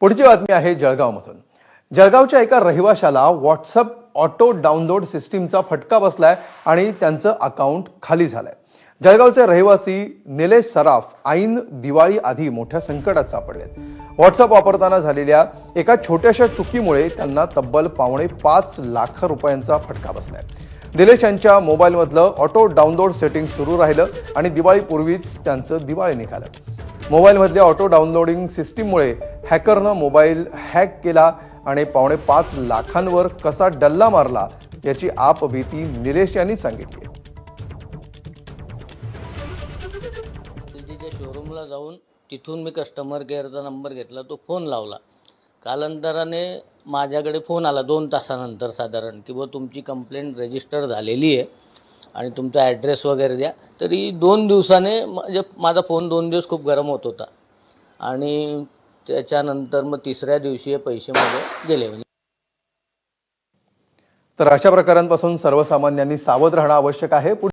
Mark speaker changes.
Speaker 1: पुढची बातमी आहे जळगावमधून. जळगावच्या एका रहिवाशाला व्हॉट्सअप ऑटो डाउनलोड सिस्टीमचा फटका बसलाय आणि त्यांचं अकाउंट खाली झालंय. जळगावचे रहिवासी निलेश सराफ ऐन दिवाळी आधी मोठ्या संकटात सापडलेत. व्हॉट्सअप वापरताना झालेल्या एका छोट्याशा चुकीमुळे त्यांना तब्बल पावणे पाच लाख रुपयांचा फटका बसलाय. निलेश यांच्या मोबाईलमधलं ऑटो डाउनलोड सेटिंग सुरू राहिलं आणि दिवाळीपूर्वीच त्यांचं दिवाळी निघालं. मोबाईलमधल्या ऑटो डाउनलोडिंग सिस्टीममुळे हॅकरनं मोबाईल हॅक केला आणि पावणे पाच लाखांवर कसा डल्ला मारला याची आपभीती निलेश यांनी सांगितली.
Speaker 2: शोरूमला जाऊन तिथून मी कस्टमर केअरचा नंबर घेतला तो फोन लावला. कालांतराने माझ्याकडे फोन आला दोन तासानंतर साधारण की बुवा तुमची कंप्लेंट रजिस्टर झालेली आहे. आणि तुमचा ॲड्रेस वगैरे द्या. तरी दोन दिवसाने म्हणजे माझा फोन दोन दिवस खूप गरम होत होता. आणि त्याच्यानंतर मग तिसऱ्या दिवशी हे पैसे माझे गेले म्हणजे.
Speaker 1: तर अशा प्रकारांपासून सर्वसामान्यांनी सावध राहणं आवश्यक आहे.